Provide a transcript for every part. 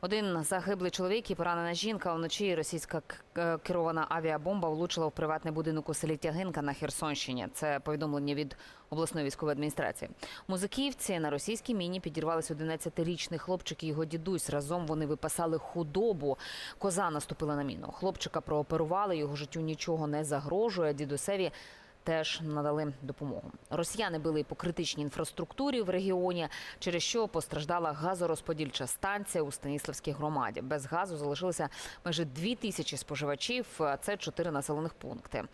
Один загиблий чоловік і поранена жінка. Вночі російська керована авіабомба влучила в приватний будинок у селі Тягинка на Херсонщині. Це повідомлення від обласної військової адміністрації. Музиківці на російській міні підірвались 11-річний хлопчик і його дідусь. Разом вони випасали худобу. Коза наступила на міну. Хлопчика прооперували. Його життю нічого не загрожує. Дідусеві теж надали допомогу. Росіяни били по критичній інфраструктурі в регіоні, через що постраждала газорозподільча станція у Станіславській громаді. Без газу залишилося майже дві тисячі споживачів. а Це чотири населених пункти.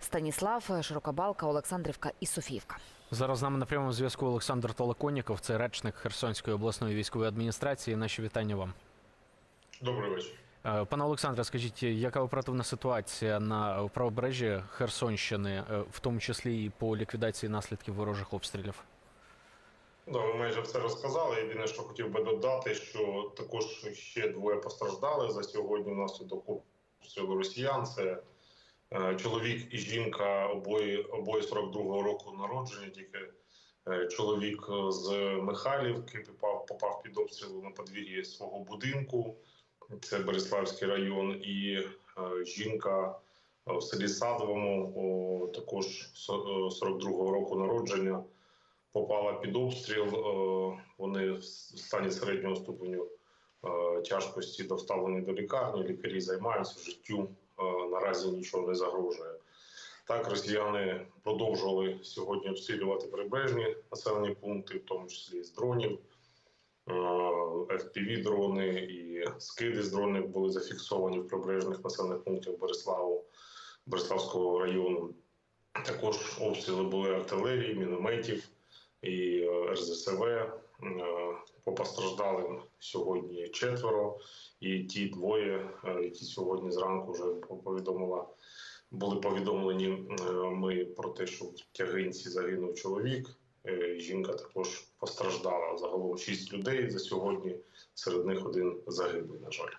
Станіслав, Широкобалка, Олександрівка і Софіївка. Зараз з нами на прямому зв'язку Олександр Толоконніков, це речник Херсонської обласної військової адміністрації. Наші вітання вам. Добрий вечір. Е, Пане Олександре, скажіть, яка оперативна ситуація на правобережжі Херсонщини, е, в тому числі і по ліквідації наслідків ворожих обстрілів? Да, ви майже все розказали. Єдине, що хотів би додати, що також ще двоє постраждали за сьогодні внаслідок обстрілу росіян. Це е, чоловік і жінка обоє, обоє 42-го року народження. Тільки чоловік з Михайлівки попав, попав під обстріл на подвір'ї свого будинку. Це Береславський район, і е, жінка в селі Садовому, також со- е, 42-го року народження. попала під обстріл. е, Вони в стані середнього ступеню тяжкості доставлені до лікарні. Лікарі займаються життю. Наразі нічого не загрожує. Так, росіяни продовжували сьогодні обстрілювати прибережні населені пункти, в тому числі з дронів. Fpv дрони і скиди з дронів були зафіксовані в прибережних населених пунктах Береславу, Береславського району. Також обстріли були артилерії, мінометів і е, РЗСВ. Е, По постраждалим сьогодні четверо, і ті двоє, е, які сьогодні зранку вже повідомила, були повідомлені е, ми про те, що в тягинці загинув чоловік. Е, Жінка також постраждала. Загалом шість людей за сьогодні. Серед них один загиблий, на жаль.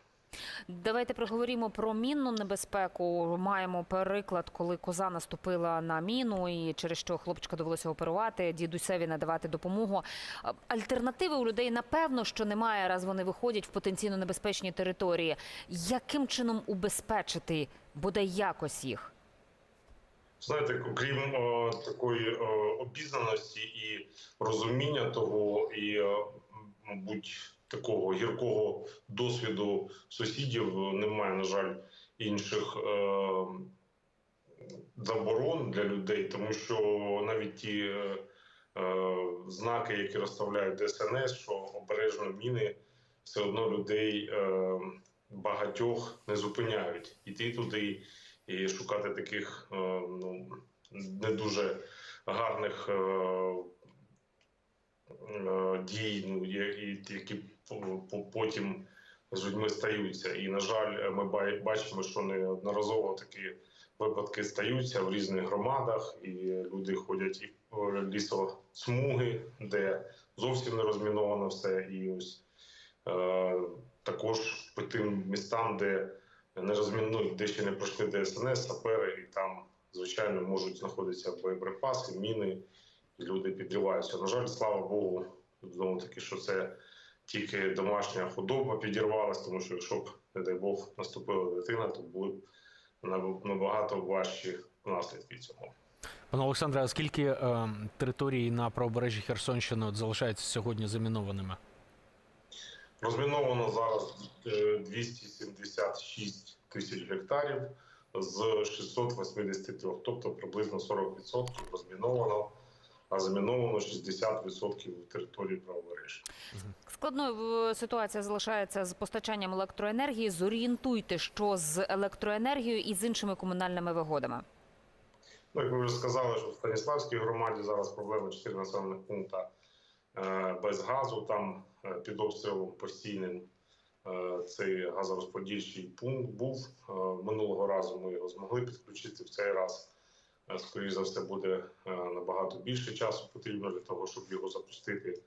Давайте проговоримо про мінну небезпеку. Маємо переклад, коли коза наступила на міну, і через що хлопчика довелося оперувати, дідусеві надавати допомогу. Альтернативи у людей напевно, що немає, раз вони виходять в потенційно небезпечні території. Яким чином убезпечити бодай якось їх? Знаєте, окрім е, такої е, обізнаності і розуміння того, і, е, мабуть, такого гіркого досвіду сусідів, немає, на жаль, інших е, заборон для людей, тому що навіть ті е, е, знаки, які розставляють ДСНС, що обережно міни, все одно людей е, багатьох не зупиняють. Іти туди і шукати таких е, ну, не дуже гарних е, е, дій, ну, які по- по- потім з людьми стаються. І, на жаль, ми бачимо, що неодноразово такі випадки стаються в різних громадах, і люди ходять і в лісосмуги, де зовсім не розміновано все. І ось е, також по тим містам, де не розмінують, де ще не пройшли ДСНС, сапери, і там, звичайно, можуть знаходитися боєприпаси, міни, і люди підриваються. На жаль, слава Богу, знову таки, що це тільки домашня худоба підірвалась, тому що якщо б, не дай Бог, наступила дитина, то були б набагато важчі наслідки цього. Пане Олександре, а скільки е, територій на правобережжі Херсонщини от залишаються сьогодні замінованими? Розміновано зараз е, 276 тисяч гектарів з 683, тобто приблизно 40% розміновано, а заміновано 60% території правобережжя. Складною е, ситуація залишається з постачанням електроенергії. Зорієнтуйте, що з електроенергією і з іншими комунальними вигодами. Ну, як ви вже сказали, що в Станіславській громаді зараз проблеми 4 населених пункта е, без газу. Там е, під обстрілом постійним е, цей газорозподільчий пункт був. Е, Минулого разу ми його змогли підключити. В цей раз, е, скоріш за все, буде е, набагато більше часу потрібно для того, щоб його запустити.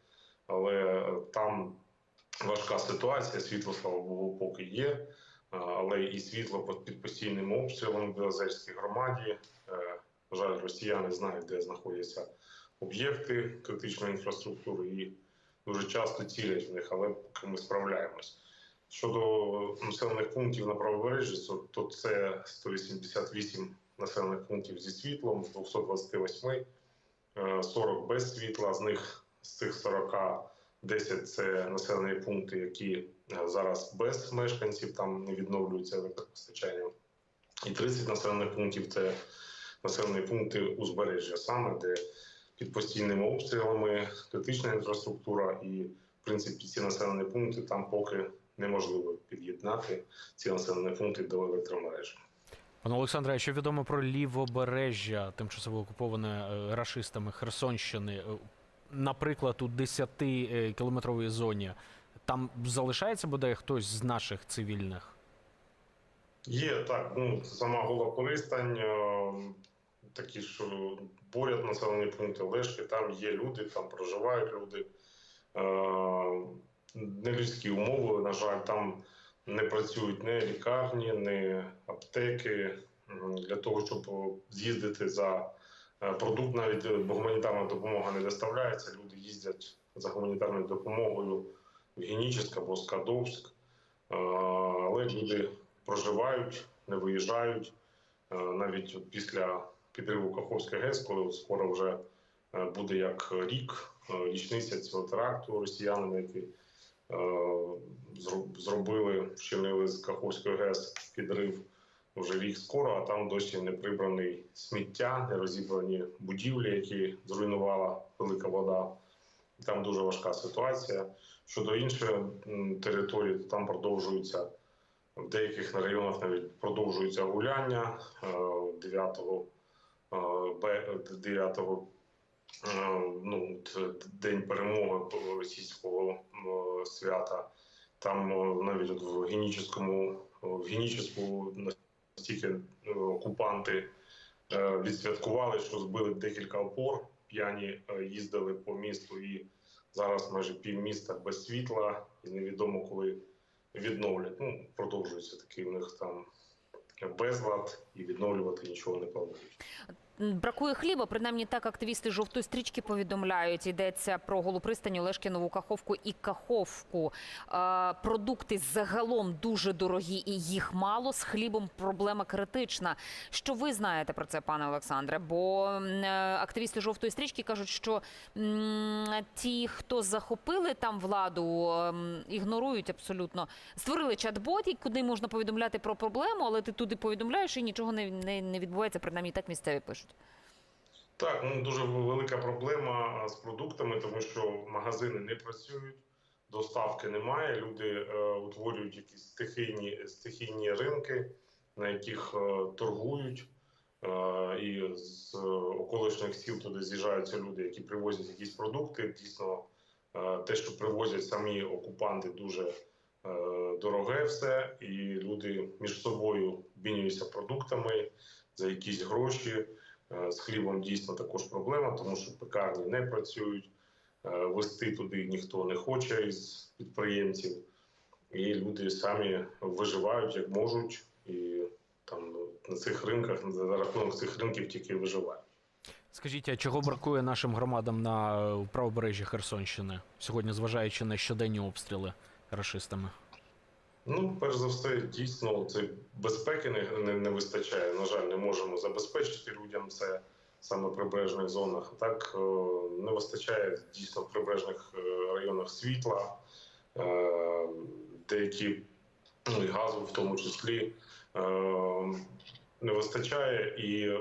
Але е, там важка ситуація. Світло, слава Богу, поки є. Е, Але і світло під- постійним обстрілом в Озерській громаді. Е, на жаль, росіяни знають, де знаходяться об'єкти критичної інфраструктури, і дуже часто цілять в них, але поки ми справляємось. Щодо населених пунктів на правобережжі, то- це 188 населених пунктів зі світлом, з 228 е, 40 без світла. З них з цих 40 10 це населені пункти, які е, зараз без мешканців, там не відновлюється електропостачання. І 30 населених пунктів це населені пункти узбережжя, саме де під постійними обстрілами критична інфраструктура, і в принципі ці населені пункти там поки неможливо під'єднати ці населені пункти до електромережі. Пане Олександре, а що відомо про лівобережжя, тимчасово окуповане е, рашистами Херсонщини? Е, Наприклад, у 10-кілометровій зоні там залишається бодай хтось з наших цивільних? Є так, ну сама гола пристань, е, такі ж е, поряд населені пункти Лешки, там є люди, там проживають люди. Е, Нелюдські умови, на жаль, там не працюють ні лікарні, ні аптеки. Для того, щоб е, з'їздити за продукт, навіть гуманітарна допомога не доставляється. Люди їздять за гуманітарною допомогою в Генічеськ або Скадовськ. Але люди проживають, не виїжджають. Навіть після підриву Каховської ГЕС, коли скоро вже е, буде як рік, е, річниця цього теракту росіянами, які е, зробили, вчинили з Каховської ГЕС підрив вже рік скоро, а там досі не прибраний сміття, не розібрані будівлі, які зруйнувала велика вода. Там дуже важка ситуація. Щодо інших м, територій, то там продовжуються в деяких районах навіть продовжується гуляння е, 9 е, бе- 9 е, ну, день перемоги російського свята. Там навіть от в Генічеському в Генічеську настільки окупанти е, відсвяткували, що збили декілька опор. П'яні е, їздили по місту і зараз майже півміста без світла, і невідомо коли відновлять. Ну, продовжується такий у них там безлад, і відновлювати нічого не планують. Бракує хліба, принаймні так активісти жовтої стрічки повідомляють. Йдеться про голу пристаню, Лешки, Нову Каховку і Каховку. Продукти загалом дуже дорогі і їх мало. З хлібом проблема критична. Що ви знаєте про це, пане Олександре? Бо е, активісти жовтої стрічки кажуть, що ті, хто захопили там владу, ем, ігнорують абсолютно. Створили чат-бот, куди можна повідомляти про проблему, але ти туди повідомляєш і нічого не, не, не відбувається. Принаймні так місцеві пишуть. Так, ну дуже велика проблема з продуктами, тому що магазини не працюють, доставки немає. Люди е, утворюють якісь стихійні, стихійні ринки, на яких е, торгують. Е, і з е, околишніх сіл туди з'їжджаються люди, які привозять якісь продукти. Дійсно, е, те, що привозять самі окупанти, дуже е, дороге все, і люди між собою обмінюються продуктами за якісь гроші. Е, З хлібом дійсно також проблема, тому що пекарні не працюють, е, вести туди ніхто не хоче із підприємців, і люди самі виживають як можуть, і там на цих ринках за рахунок цих ринків тільки виживають. Скажіть, а чого бракує нашим громадам на е, правобережжі Херсонщини сьогодні, зважаючи на щоденні обстріли рашистами? Ну, перш за все, дійсно, це безпеки не, не, не вистачає. На жаль, не можемо забезпечити людям це саме в прибережних зонах. Так е, не вистачає дійсно в прибережних е, районах світла, е, деякі ну, газу в тому числі не вистачає і,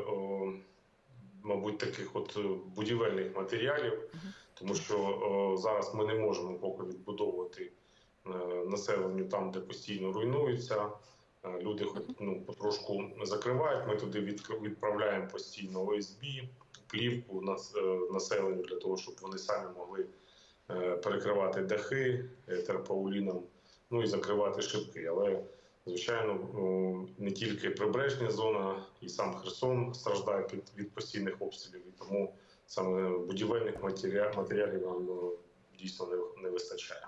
мабуть, таких от будівельних матеріалів, тому що зараз ми не можемо поки е, населенню там, де постійно руйнується. Е, Люди хоч ну потрошку закривають. Ми туди відправляємо постійно ОСБ, плівку е, населенню для того, щоб вони самі могли е, перекривати дахи терпауліном, ну і закривати шибки. Але звичайно, не тільки прибережна зона, і сам Херсон страждає під від постійних обстрілів. І тому саме будівельних матеріа- матеріалів нам дійсно не, не вистачає.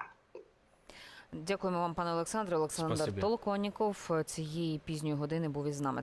Дякуємо вам, пане Олександре. Олександр Спасибі. Толоконніков цієї пізньої години був із нами.